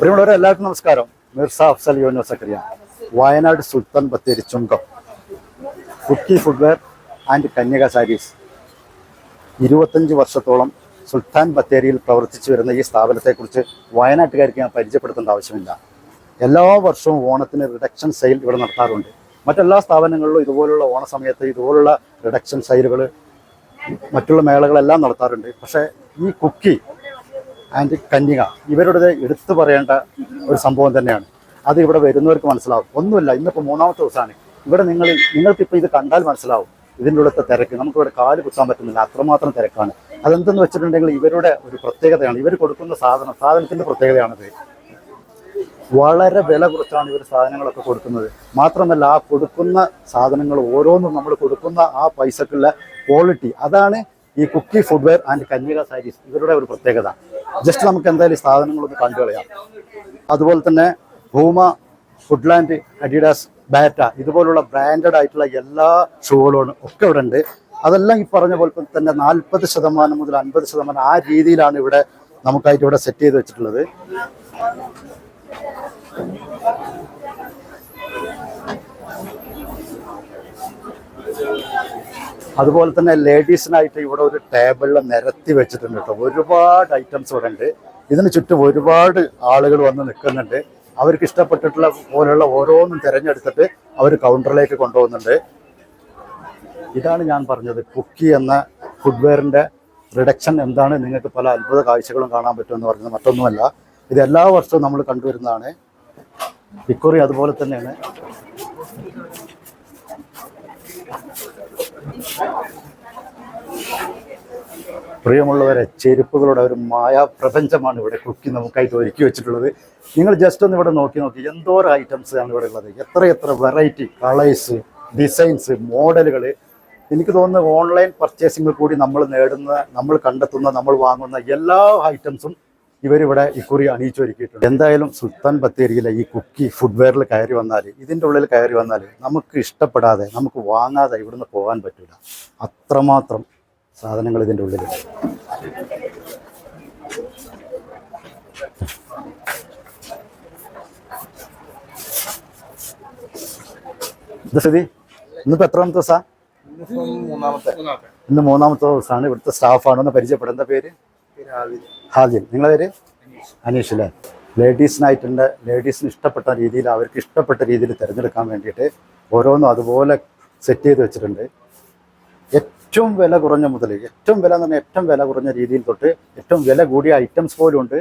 പ്രിയമുള്ളവരെ എല്ലാവർക്കും നമസ്കാരം. മിർസ അഫ്സൽ യോനോ സക്രിയ വയനാട് സുൽത്താൻ ബത്തേരി ചുങ്കം. Kukki footwear and Kanyaka sarees. ഇരുപത്തഞ്ച് വർഷത്തോളം സുൽത്താൻ ബത്തേരിയിൽ പ്രവർത്തിച്ചു വരുന്ന ഈ സ്ഥാപനത്തെക്കുറിച്ച് വയനാട്ടുകാർക്ക് ഞാൻ പരിചയപ്പെടുത്തേണ്ട ആവശ്യമില്ല. എല്ലാ വർഷവും ഓണത്തിന് റിഡക്ഷൻ സെയിൽ ഇവിടെ നടത്താറുണ്ട്. മറ്റെല്ലാ സ്ഥാപനങ്ങളിലും ഇതുപോലുള്ള ഓണ സമയത്ത് ഇതുപോലുള്ള റിഡക്ഷൻ സെയിലുകൾ മറ്റുള്ള മേളകളെല്ലാം നടത്താറുണ്ട്. പക്ഷേ ഈ കുക്കി ആൻഡ് കന്യക. ഇവരുടെ എടുത്തു പറയേണ്ട ഒരു സംഭവം തന്നെയാണ്. അത് ഇവിടെ വരുന്നവർക്ക് മനസ്സിലാവും. ഒന്നുമില്ല ഇന്നിപ്പോൾ മൂന്നാമത്തെ ദിവസമാണ്. ഇവിടെ നിങ്ങൾ നിങ്ങൾക്കിപ്പോൾ ഇത് കണ്ടാൽ മനസ്സിലാവും. ഇതിന്റെ ഉള്ളത്തെ തിരക്ക്. നമുക്കിവിടെ കാൽ കുത്താൻ പറ്റുന്നില്ല. അത്രമാത്രം തിരക്കാണ്. അതെന്തെന്ന് വെച്ചിട്ടുണ്ടെങ്കിൽ ഇവരുടെ ഒരു പ്രത്യേകതയാണ്. ഇവർ കൊടുക്കുന്ന സാധനം സാധനത്തിന്റെ പ്രത്യേകതയാണത്. വളരെ വില കുറച്ചാണ് ഇവർ സാധനങ്ങളൊക്കെ കൊടുക്കുന്നത്. മാത്രമല്ല ആ കൊടുക്കുന്ന സാധനങ്ങൾ ഓരോന്നും നമ്മൾ കൊടുക്കുന്ന ആ പൈസക്കുള്ള ക്വാളിറ്റി അതാണ് ഈ കുക്കി ഫുഡ്വെയർ ആൻഡ് കന്യക സാരീസ് ഇവരുടെ ഒരു പ്രത്യേകത. ജസ്റ്റ് നമുക്ക് എന്തായാലും ഈ സാധനങ്ങളൊന്ന് കണ്ടു കളയാം. അതുപോലെ തന്നെ ഭൂമ ഫുഡ്ലാൻഡ് അഡിഡാസ് ബാറ്റ ഇതുപോലുള്ള ബ്രാൻഡഡ് ആയിട്ടുള്ള എല്ലാ ഷൂകളും ഒക്കെ ഇവിടെ ഉണ്ട്. അതെല്ലാം ഈ പറഞ്ഞ പോലെ തന്നെ നാൽപ്പത് ശതമാനം മുതൽ അൻപത് ശതമാനം ആ രീതിയിലാണ് ഇവിടെ നമുക്കായിട്ട് ഇവിടെ സെറ്റ് ചെയ്ത് വെച്ചിട്ടുള്ളത്. അതുപോലെ തന്നെ ലേഡീസിനായിട്ട് ഇവിടെ ഒരു ടേബിളിൽ നിരത്തി വെച്ചിട്ടുണ്ട് കേട്ടോ. ഒരുപാട് ഐറ്റംസ് ഇവിടെ ഉണ്ട്. ഇതിന് ചുറ്റും ഒരുപാട് ആളുകൾ വന്ന് നിൽക്കുന്നുണ്ട്. അവർക്ക് ഇഷ്ടപ്പെട്ടിട്ടുള്ള പോലെയുള്ള ഓരോന്നും തിരഞ്ഞെടുത്തിട്ട് അവർ കൗണ്ടറിലേക്ക് കൊണ്ടുപോകുന്നുണ്ട്. ഇതാണ് ഞാൻ പറഞ്ഞത്. കുക്കി എന്ന ഫുഡ്വെയറിന്റെ റിഡക്ഷൻ എന്താണ്? നിങ്ങൾക്ക് പല അത്ഭുത കാഴ്ചകളും കാണാൻ പറ്റുമെന്ന് പറഞ്ഞത് മറ്റൊന്നുമല്ല. ഇത് എല്ലാ വർഷവും നമ്മൾ കണ്ടുവരുന്നതാണ്. ഇക്കുറി അതുപോലെ തന്നെയാണ്. പ്രിയമുള്ളവരെ ചെരുപ്പുകളുടെ ഒരു മായാപ്രപഞ്ചമാണ് ഇവിടെ കുക്കി നമുക്കായിട്ട് ഒരുക്കി വെച്ചിട്ടുള്ളത്. നിങ്ങൾ ജസ്റ്റ് ഒന്ന് ഇവിടെ നോക്കി നോക്കി എന്തോരം ഐറ്റംസ് ആണ് ഇവിടെ ഉള്ളത്. എത്ര എത്ര വെറൈറ്റി കളേഴ്സ് ഡിസൈൻസ് മോഡലുകൾ എനിക്ക് തോന്നുന്നു ഓൺലൈൻ പർച്ചേസിംഗിൽ കൂടി നമ്മൾ നേടുന്ന നമ്മൾ കണ്ടെത്തുന്ന നമ്മൾ വാങ്ങുന്ന എല്ലാ ഐറ്റംസും ഇവരിവിടെ ഇക്കുറി അണിയിച്ചൊരുക്കിയിട്ടുണ്ട് എന്തായാലും സുൽത്താൻ ബത്തേരിയിലെ ഈ കുക്കി ഫുഡ്വെയറിൽ കയറി വന്നാൽ ഇതിന്റെ ഉള്ളിൽ കയറി വന്നാൽ നമുക്ക് ഇഷ്ടപ്പെടാതെ നമുക്ക് വാങ്ങാതെ ഇവിടുന്ന് പോകാൻ പറ്റില്ല അത്രമാത്രം സാധനങ്ങൾ ഇതിന്റെ ഉള്ളിലുണ്ട് ഇന്നിപ്പോ സ്ഥിതി? എത്രാമത്തെ ദിവസമാണ് ഇന്ന് മൂന്നാമത്തെ ദിവസമാണ് ഇവിടുത്തെ സ്റ്റാഫാണെന്ന് പരിചയപ്പെടും. എന്താ പേര്? ഹാദിൽ നിങ്ങളെ പേര്? അനീഷ് അല്ലേ? ലേഡീസിനായിട്ടുണ്ട് ലേഡീസിന് ഇഷ്ടപ്പെട്ട രീതിയിൽ അവർക്ക് ഇഷ്ടപ്പെട്ട രീതിയിൽ തിരഞ്ഞെടുക്കാൻ വേണ്ടിയിട്ട് ഓരോന്നും അതുപോലെ സെറ്റ് ചെയ്ത് വെച്ചിട്ടുണ്ട്. ഏറ്റവും വില കുറഞ്ഞ മുതൽ ഏറ്റവും വില എന്ന് പറഞ്ഞാൽ ഏറ്റവും വില കുറഞ്ഞ രീതിയിൽ തൊട്ട് ഏറ്റവും വില കൂടിയ ഐറ്റംസ് പോലും ഉണ്ട്.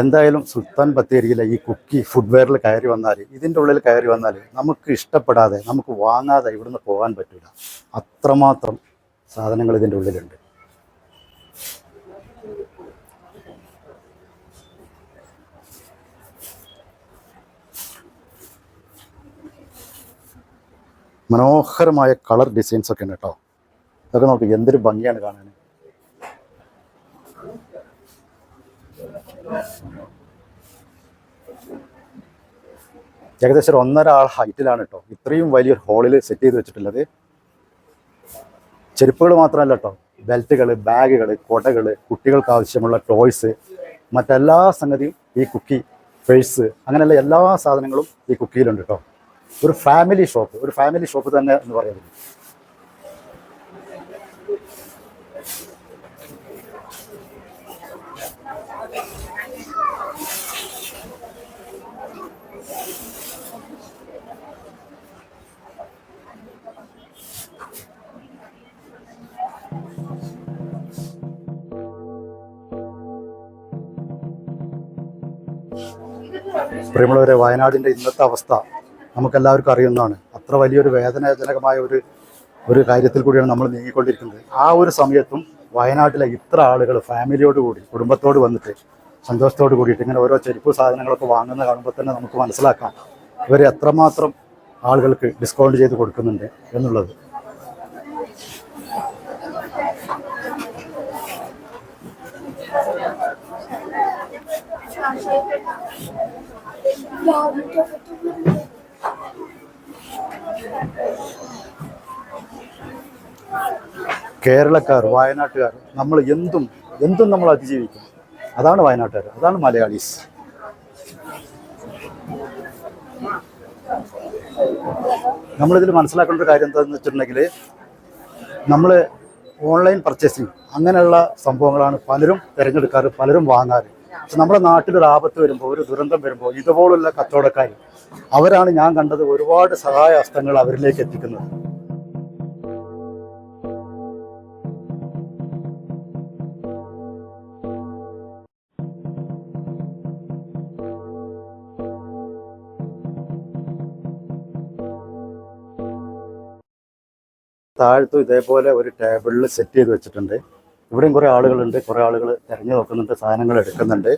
എന്തായാലും സുൽത്താൻ ബത്തേരിയിലെ ഈ കുക്കി ഫുഡ്വെയറിൽ കയറി വന്നാൽ ഇതിന്റെ ഉള്ളിൽ കയറി വന്നാൽ നമുക്ക് ഇഷ്ടപ്പെടാതെ നമുക്ക് വാങ്ങാതെ ഇവിടുന്ന് പോകാൻ പറ്റില്ല. അത്രമാത്രം സാധനങ്ങൾ ഇതിന്റെ ഉള്ളിലുണ്ട്. മനോഹരമായ കളർ ഡിസൈൻസ് ഒക്കെ ഉണ്ട് കേട്ടോ. ഇതൊക്കെ നോക്കി എന്തൊരു ഭംഗിയാണ് കാണാൻ. ഏകദേശം ഒരു ഒന്നര ആൾ ഹൈറ്റിലാണ് കേട്ടോ. ഇത്രയും വലിയൊരു ഹോളിൽ സെറ്റ് ചെയ്ത് വെച്ചിട്ടുള്ളത്. ചെരുപ്പുകൾ മാത്രമല്ല കേട്ടോ. ബെൽറ്റുകൾ ബാഗുകൾ കൊടകൾ കുട്ടികൾക്ക് ആവശ്യമുള്ള ടോയ്സ് മറ്റെല്ലാ സംഗതിയും ഈ കുക്കി പേഴ്സ് അങ്ങനെയുള്ള എല്ലാ സാധനങ്ങളും ഈ കുക്കിയിലുണ്ട് കേട്ടോ. ഒരു ഫാമിലി ഷോപ്പ് ഒരു ഫാമിലി ഷോപ്പ് തന്നെ എന്ന് പറയുന്നത്. പ്രിയമുള്ളവരെ വയനാടിന്റെ ഇന്നത്തെ അവസ്ഥ നമുക്കെല്ലാവർക്കും അറിയുന്നതാണ്. അത്ര വലിയൊരു വേദനാജനകമായ ഒരു ഒരു കാര്യത്തിൽ കൂടിയാണ് നമ്മൾ നീങ്ങിക്കൊണ്ടിരിക്കുന്നത്. ആ ഒരു സമയത്തും വയനാട്ടിലെ ഇത്ര ആളുകൾ ഫാമിലിയോട് കൂടി കുടുംബത്തോട് വന്നിട്ട് സന്തോഷത്തോട് കൂടിയിട്ട് ഇങ്ങനെ ഓരോ ചെരുപ്പ് സാധനങ്ങളൊക്കെ വാങ്ങുന്ന കാണുമ്പോൾ തന്നെ നമുക്ക് മനസ്സിലാക്കാം. ഇവർ എത്രമാത്രം ആളുകൾക്ക് ഡിസ്കൗണ്ട് ചെയ്ത് കൊടുക്കുന്നുണ്ട് എന്നുള്ളത്. കേരളക്കാർ വയനാട്ടുകാർ നമ്മൾ എന്തും എന്തും നമ്മൾ അതിജീവിക്കും. അതാണ് വയനാട്ടുകാർ അതാണ് മലയാളീസ്. നമ്മളിതിൽ മനസ്സിലാക്കേണ്ട ഒരു കാര്യം എന്താണെന്ന് വെച്ചിട്ടുണ്ടെങ്കിൽ നമ്മൾ ഓൺലൈൻ പർച്ചേസിങ് അങ്ങനെയുള്ള സംഭവങ്ങളാണ് പലരും തിരഞ്ഞെടുക്കാറ് പലരും വാങ്ങാറ്. പക്ഷെ നമ്മുടെ നാട്ടിലൊരു ആപത്ത് വരുമ്പോൾ ഒരു ദുരന്തം വരുമ്പോൾ ഇതുപോലുള്ള കച്ചവടക്കാർ അവരാണ് ഞാൻ കണ്ടത് ഒരുപാട് സഹായ ഹസ്തങ്ങൾ അവരിലേക്ക് എത്തിക്കുന്നത്. താഴത്തും ഇതേപോലെ ഒരു ടേബിളിൽ സെറ്റ് ചെയ്ത് വെച്ചിട്ടുണ്ട്. ഇവിടെയും കുറേ ആളുകളുണ്ട്. കുറേ ആളുകൾ തിരഞ്ഞു നോക്കുന്നുണ്ട് സാധനങ്ങൾ എടുക്കുന്നുണ്ട്.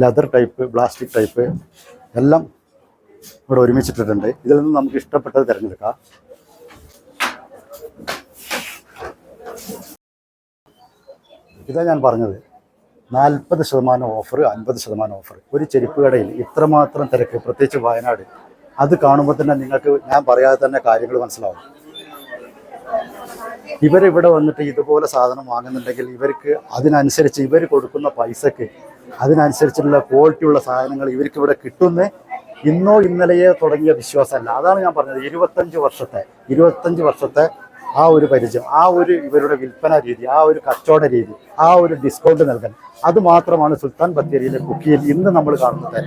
ലെതർ ടൈപ്പ് പ്ലാസ്റ്റിക് ടൈപ്പ് എല്ലാം ഇവിടെ ഒരുമിച്ചിട്ടിട്ടുണ്ട്. ഇതിൽ നിന്ന് നമുക്ക് ഇഷ്ടപ്പെട്ടത് തിരഞ്ഞെടുക്കാം. ഇതാ ഞാൻ പറഞ്ഞത്. നാൽപ്പത് ശതമാനം ഓഫർ അൻപത് ശതമാനം ഓഫർ ഒരു ചെരുപ്പ് കടയിൽ ഇത്രമാത്രം തിരക്ക് പ്രത്യേകിച്ച് വയനാട്. അത് കാണുമ്പോൾ തന്നെ നിങ്ങൾക്ക് ഞാൻ പറയാതെ തന്നെ കാര്യങ്ങൾ മനസ്സിലാവും. ഇവരിവിടെ വന്നിട്ട് ഇതുപോലെ സാധനം വാങ്ങുന്നുണ്ടെങ്കിൽ ഇവർക്ക് അതിനനുസരിച്ച് ഇവർ കൊടുക്കുന്ന പൈസക്ക് അതിനനുസരിച്ചുള്ള ക്വാളിറ്റിയുള്ള സാധനങ്ങൾ ഇവർക്ക് ഇവിടെ കിട്ടുന്ന ഇന്നോ ഇന്നലെയോ തുടങ്ങിയ വിശ്വാസമല്ല. അതാണ് ഞാൻ പറഞ്ഞത്. ഇരുപത്തഞ്ച് വർഷത്തെ ഇരുപത്തഞ്ച് വർഷത്തെ ആ ഒരു പരിചയം ആ ഒരു ഇവരുടെ വിൽപ്പന രീതി ആ ഒരു കച്ചവട രീതി ആ ഒരു ഡിസ്കൗണ്ട് നൽകൽ. അത് മാത്രമാണ് സുൽത്താൻ ബത്തേരിയിലെ കുക്കിയിൽ ഇന്ന് നമ്മൾ കാണുന്നത്.